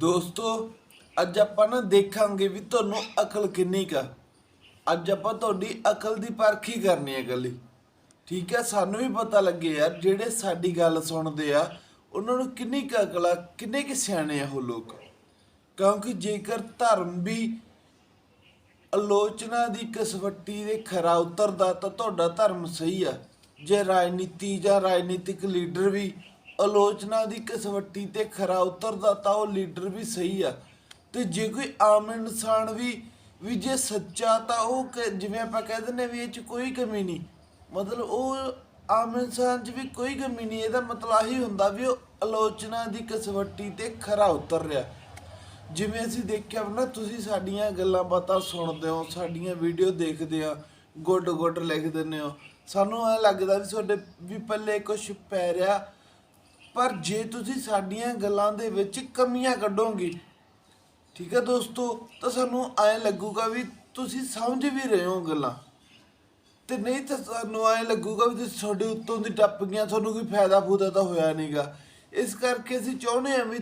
ਦੋਸਤੋ, ਅੱਜ ਆਪਾਂ ਨਾ ਦੇਖਾਂਗੇ ਵੀ ਤੁਹਾਨੂੰ ਅਕਲ ਕਿੰਨੀ ਕਾ ਅੱਜ ਆਪਾਂ ਤੁਹਾਡੀ ਅਕਲ ਦੀ ਪਰਖੀ ਕਰਨੀ ਹੈ ਗੱਲੀ ਠੀਕ ਹੈ, ਸਾਨੂੰ ਵੀ ਪਤਾ ਲੱਗੇ ਯਾਰ, ਜਿਹੜੇ ਸਾਡੀ ਗੱਲ ਸੁਣਦੇ ਆ, ਉਹਨਾਂ ਨੂੰ ਕਿੰਨੀ ਕੁ ਅਕਲ ਆ, ਕਿੰਨੇ ਕਿ ਸਿਆਣੇ ਆ ਉਹ ਲੋਕ। ਕਿਉਂਕਿ ਜੇਕਰ ਧਰਮ ਵੀ ਆਲੋਚਨਾ ਦੀ ਕਸਵੱਟੀ ਦੇ ਖਰਾ ਉਤਰਦਾ ਤਾਂ ਤੁਹਾਡਾ ਧਰਮ ਸਹੀ ਆ। ਜੇ ਰਾਜਨੀਤੀ ਜਾਂ ਰਾਜਨੀਤਿਕ ਲੀਡਰ ਵੀ ਆਲੋਚਨਾ ਦੀ ਕਸਵੱਟੀ ਤੇ ਖਰਾ ਉਤਰਦਾ ਤਾਂ ਉਹ ਲੀਡਰ ਵੀ ਸਹੀ ਆ। ਤੇ ਜੇ ਕੋਈ ਆਮ ਇਨਸਾਨ ਵੀ ਵੀ ਜੇ ਸੱਚਾ ਤਾਂ ਉਹ ਕ- ਜਿਵੇਂ ਆਪਾਂ ਕਹਿ ਦਿੰਦੇ ਵੀ ਇਹ ਚ ਕੋਈ ਕਮੀ ਨਹੀਂ। ਮਤਲਬ ਉਹ ਆਮ ਇਨਸਾਨ 'ਚ ਵੀ ਕੋਈ ਕਮੀ ਨਹੀਂ, ਇਹਦਾ ਮਤਲਬ ਆਹੀ ਹੁੰਦਾ ਵੀ ਉਹ ਆਲੋਚਨਾ ਦੀ ਕਸਵੱਟੀ ਤੇ ਖਰਾ ਉਤਰ ਰਿਹਾ। ਜਿਵੇਂ ਅਸੀਂ ਦੇਖਿਆ ਨਾ, ਤੁਸੀਂ ਸਾਡੀਆਂ ਗੱਲਾਂ ਬਾਤਾਂ ਸੁਣਦੇ ਹੋ, ਸਾਡੀਆਂ ਵੀਡੀਓ ਦੇਖਦੇ ਆ ਗੁੱਡ ਗੁੱਡ ਲਿਖ ਦਿੰਦੇ ਹੋ। ਸਾਨੂੰ ਐ ਲੱਗਦਾ ਵੀ ਤੁਹਾਡੇ ਵੀ ਪੱਲੇ ਕੁਝ ਪੈ ਰਿਹਾ। ਪਰ ਜੇ ਤੁਸੀਂ ਸਾਡੀਆਂ ਗੱਲਾਂ ਦੇ ਵਿੱਚ ਕਮੀਆਂ ਕੱਢੋਗੇ, ਠੀਕ ਹੈ ਦੋਸਤੋ, ਤਾਂ ਸਾਨੂੰ ਐ ਲੱਗੂਗਾ ਵੀ ਤੁਸੀਂ ਸਮਝ ਵੀ ਰਹੇ ਹੋ ਗੱਲਾਂ। ਤੇ ਨਹੀਂ ਤਾਂ ਸਾਨੂੰ ਐ ਲੱਗੂਗਾ ਵੀ ਤੁਸੀਂ ਤੁਹਾਡੇ ਉੱਤੋਂ ਦੀ ਟੱਪ ਗਈਆਂ, ਤੁਹਾਨੂੰ ਕੋਈ ਫਾਇਦਾ ਫੂਦਾ ਤਾਂ ਹੋਇਆ ਨਹੀਂਗਾ। ਇਸ ਕਰਕੇ ਅਸੀਂ ਚਾਹੁੰਦੇ ਹਾਂ ਵੀ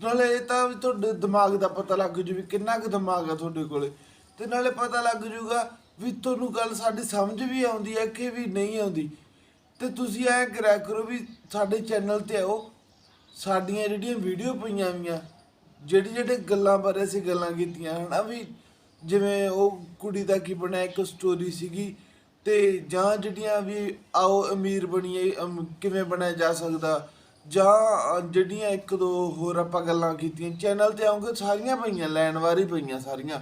ਨਾਲੇ ਇਹ ਤਾਂ ਵੀ ਤੁਹਾਡੇ ਦਿਮਾਗ ਦਾ ਪਤਾ ਲੱਗ ਜੂ ਵੀ ਕਿੰਨਾ ਕੁ ਦਿਮਾਗ ਆ ਤੁਹਾਡੇ ਕੋਲੇ। ਤੇ ਨਾਲੇ ਪਤਾ ਲੱਗ ਜੂਗਾ ਵੀ ਤੁਹਾਨੂੰ ਗੱਲ ਸਾਡੀ ਸਮਝ ਵੀ ਆਉਂਦੀ ਹੈ ਕਿ ਵੀ ਨਹੀਂ ਆਉਂਦੀ। ਤੇ ਤੁਸੀਂ ਐ ਕਰਿਆ ਕਰੋ ਵੀ ਸਾਡੇ ਚੈਨਲ ਤੇ ਆਓ ਸਾਡੀਆਂ ਜਿਹੜੀਆਂ ਵੀਡੀਓ ਪਈਆਂ ਵੀਆਂ ਜਿਹੜੀ ਜਿਹੜੇ ਗੱਲਾਂ ਬਾਰੇ ਅਸੀਂ ਗੱਲਾਂ ਕੀਤੀਆਂ ਹਨਾ ਵੀ ਜਿਵੇਂ ਉਹ ਕੁੜੀ ਦਾ ਕੀ ਬਣਿਆ ਇੱਕ ਸਟੋਰੀ ਸੀਗੀ ਤੇ ਜਾਂ ਜਿਹੜੀਆਂ ਵੀ ਆਓ ਅਮੀਰ ਬਣੀਏ ਅਮ, ਕਿਵੇਂ ਬਣਿਆ ਜਾ ਸਕਦਾ ਜਾਂ ਜਿਹੜੀਆਂ ਇੱਕ ਦੋ ਹੋਰ ਆਪਾਂ ਗੱਲਾਂ ਕੀਤੀਆਂ ਚੈਨਲ ਤੇ ਆਉਂਗੇ ਸਾਰੀਆਂ ਪਈਆਂ ਲੈਣ ਵਾਰੀ ਪਈਆਂ ਸਾਰੀਆਂ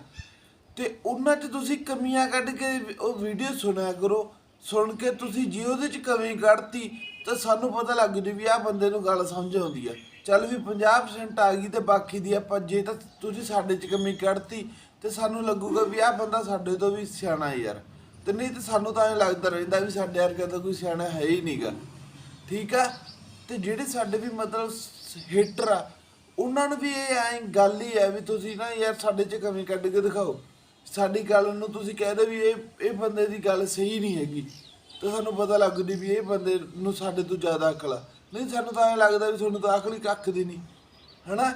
ਤੇ ਉਹਨਾਂ 'ਚ ਤੁਸੀਂ ਕਮੀਆਂ ਕੱਢ ਕੇ ਉਹ ਵੀਡੀਓ ਸੁਣਿਆ ਕਰੋ ਸੁਣ ਕੇ ਤੁਸੀਂ ਜੇ ਉਹਦੇ 'ਚ ਕਮੀ ਕੱਢਤੀ, ਤਾਂ ਸਾਨੂੰ ਪਤਾ ਲੱਗ ਜੂ ਵੀ ਆਹ ਬੰਦੇ ਨੂੰ ਗੱਲ ਸਮਝ ਆਉਂਦੀ ਆ। ਚੱਲ ਵੀ 50% ਆ ਗਈ ਤੇ ਬਾਕੀ ਦੀ ਆਪਾਂ ਜੇ ਤਾਂ ਤੁਸੀਂ ਸਾਡੇ 'ਚ ਕਮੀ ਕੱਢਤੀ, ਤੇ ਸਾਨੂੰ ਲੱਗੂਗਾ ਵੀ ਆਹ ਬੰਦਾ ਸਾਡੇ ਤੋਂ ਵੀ ਸਿਆਣਾ ਯਾਰ। ਤੇ ਨਹੀਂ ਤੇ ਸਾਨੂੰ ਤਾਂ ਐਂ ਲੱਗਦਾ ਰਹਿੰਦਾ ਵੀ ਸਾਡੇ ਵਰਗਾ ਤਾਂ ਕੋਈ ਸਿਆਣਾ ਹੈ ਹੀ ਨਹੀਂਗਾ ਠੀਕ ਆ? ਤੇ ਜਿਹੜੇ ਸਾਡੇ ਵੀ ਮਤਲਬ ਹੇਟਰ ਆ, ਉਹਨਾਂ ਨੂੰ ਵੀ ਇਹ ਐਂ ਗੱਲ ਹੀ ਹੈ ਵੀ ਤੁਸੀਂ ਨਾ ਯਾਰ ਸਾਡੇ 'ਚ ਕਮੀ ਕੱਢ ਕੇ ਦਿਖਾਓ। ਸਾਡੀ ਗੱਲ ਨੂੰ ਤੁਸੀਂ ਕਹਿ ਦਿਓ ਵੀ ਇਹ ਇਹ ਬੰਦੇ ਦੀ ਗੱਲ ਸਹੀ ਨਹੀਂ ਹੈਗੀ। ਤਾਂ ਸਾਨੂੰ ਪਤਾ ਲੱਗਦੀ ਵੀ ਇਹ ਬੰਦੇ ਨੂੰ ਸਾਡੇ ਤੋਂ ਜ਼ਿਆਦਾ ਅਕਲ ਆ। ਨਹੀਂ, ਸਾਨੂੰ ਤਾਂ ਐਂ ਲੱਗਦਾ ਵੀ ਤੁਹਾਨੂੰ ਤਾਂ ਅਕਲ ਹੀ ਕੱਖ ਦੀ ਨਹੀਂ। ਹਨਾ?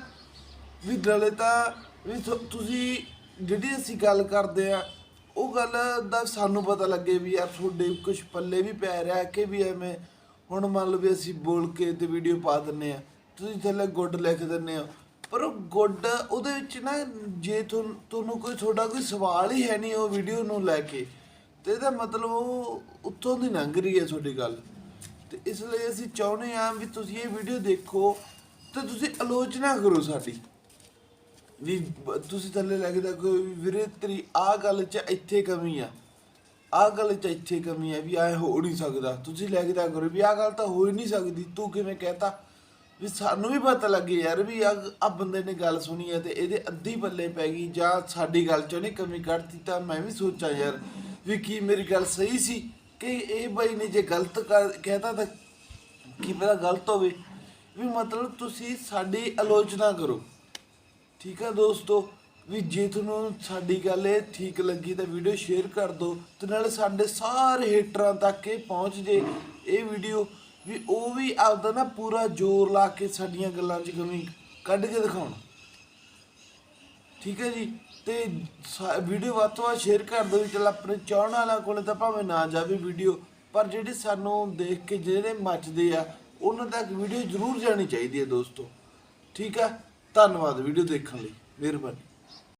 ਵੀ ਗਲੇ ਤਾਂ ਵੀ ਤੁਸੀਂ ਜਿਹੜੀ ਅਸੀਂ ਗੱਲ ਕਰਦੇ ਆ, ਉਹ ਗੱਲ ਦਾ ਸਾਨੂੰ ਪਤਾ ਲੱਗੇ ਵੀ ਯਾਰ ਤੁਹਾਡੇ ਕੁਝ ਪੱਲੇ ਵੀ ਪੈ ਰਿਹਾ, ਕਿ ਵੀ ਐਵੇਂ ਹੁਣ ਮੰਨ ਲਓ ਵੀ ਅਸੀਂ ਬੋਲ ਕੇ ਤੇ ਵੀਡੀਓ ਪਾ ਦਿੰਨੇ ਆ। ਤੁਸੀਂ ਥੱਲੇ ਗੁੱਡ ਲਿਖ ਦਿੰਨੇ ਆ ਪਰ ਉਹ ਗੁੱਡ, ਉਹਦੇ ਵਿੱਚ ਨਾ ਜੇ ਤੁਹਾਨੂੰ ਕੋਈ ਤੁਹਾਡਾ ਕੋਈ ਸਵਾਲ ਹੀ ਹੈ ਨਹੀਂ ਉਹ ਵੀਡੀਓ ਨੂੰ ਲੈ ਕੇ, ਤੇ ਇਹਦਾ ਮਤਲਬ ਉਹ ਉੱਥੋਂ ਦੀ ਲੰਘ ਰਹੀ ਹੈ ਤੁਹਾਡੀ ਗੱਲ। ਤੇ ਇਸ ਲਈ ਅਸੀਂ ਚਾਹੁੰਦੇ ਹਾਂ ਵੀ ਤੁਸੀਂ ਇਹ ਵੀਡੀਓ ਦੇਖੋ ਤੇ ਤੁਸੀਂ ਆਲੋਚਨਾ ਕਰੋ ਸਾਡੀ। ਵੀ ਤੁਸੀਂ ਥੱਲੇ ਲੱਗਦਾ ਕੋਈ ਵੀਰੇ ਤੇਰੀ ਆਹ ਗੱਲ 'ਚ ਇੱਥੇ ਕਮੀ ਆ। ਆਹ ਗੱਲ 'ਚ ਇੱਥੇ ਕਮੀ ਆ ਵੀ ਐ ਹੋ ਨਹੀਂ ਸਕਦਾ। ਤੁਸੀਂ ਲੱਗਦਾ ਕਰੋ ਵੀ ਆਹ ਗੱਲ ਤਾਂ ਹੋ ਹੀ ਨਹੀਂ ਸਕਦੀ। ਤੂੰ ਕਿਵੇਂ ਕਹਿਤਾ? ਵੀ ਸਾਨੂੰ ਵੀ ਪਤਾ ਲੱਗੇ ਯਾਰ ਵੀ ਆ ਆ ਬੰਦੇ ਨੇ ਗੱਲ ਸੁਣੀ ਹੈ ਤੇ ਇਹਦੇ ਅੱਧੀ ਪੱਲੇ ਪੈ ਗਈ ਜਾਂ ਸਾਡੀ ਗੱਲ 'ਚ ਉਹਨੇ ਕਮੀ ਕੱਢਤੀ ਤਾਂ ਮੈਂ ਵੀ ਸੋਚਾਂ ਯਾਰ ਵੀ ਕੀ ਮੇਰੀ ਗੱਲ ਸਹੀ ਸੀ ਕਿ ਇਹ ਬਾਈ ਨੇ ਜੇ ਗਲਤ ਕਰ- ਕਹਿਤਾ ਤਾਂ ਕੀ ਪਤਾ ਗਲਤ ਹੋਵੇ। ਵੀ ਮਤਲਬ ਤੁਸੀਂ ਸਾਡੀ ਆਲੋਚਨਾ ਕਰੋ। ਠੀਕ ਆ ਦੋਸਤੋ? ਵੀ ਜੇ ਤੁਹਾਨੂੰ ਸਾਡੀ ਗੱਲ ਇਹ ਠੀਕ ਲੱਗੀ ਤਾਂ ਵੀਡੀਓ ਸ਼ੇਅਰ ਕਰ ਦਿਓ ਤੇ ਨਾਲੇ ਸਾਡੇ ਸਾਰੇ ਹੇਟਰਾਂ ਤੱਕ ਇਹ ਪਹੁੰਚ ਜੇ ਇਹ ਵੀਡੀਓ। ਵੀ ਉਹ ਵੀ ਆਪਦਾ ਨਾ ਪੂਰਾ ਜ਼ੋਰ ਲਾ ਕੇ ਸਾਡੀਆਂ ਗੱਲਾਂ 'ਚ ਕਮੀ ਕੱਢ ਕੇ ਦਿਖਾਉਣ। ਠੀਕ ਹੈ ਜੀ? ਤੇ ਵੀਡੀਓ ਵੱਧ ਤੋਂ ਵੱਧ ਸ਼ੇਅਰ ਕਰ ਦਿਓ ਵੀ ਚਲ ਆਪਣੇ ਚਾਹਣ ਵਾਲਿਆਂ ਕੋਲੇ ਤਾਂ ਭਾਵੇਂ ਨਾ ਜਾਵੇ ਵੀਡੀਓ, ਪਰ ਜਿਹੜੇ ਸਾਨੂੰ ਦੇਖ ਕੇ ਜਿਹੜੇ ਮੱਚਦੇ ਆ, ਉਹਨਾਂ ਤੱਕ ਵੀਡੀਓ ਜ਼ਰੂਰ ਜਾਣੀ ਚਾਹੀਦੀ ਹੈ ਦੋਸਤੋ। ਠੀਕ ਹੈ? ਧੰਨਵਾਦ ਵੀਡੀਓ ਦੇਖਣ ਲਈ। ਮਿਹਰਬਾਨੀ।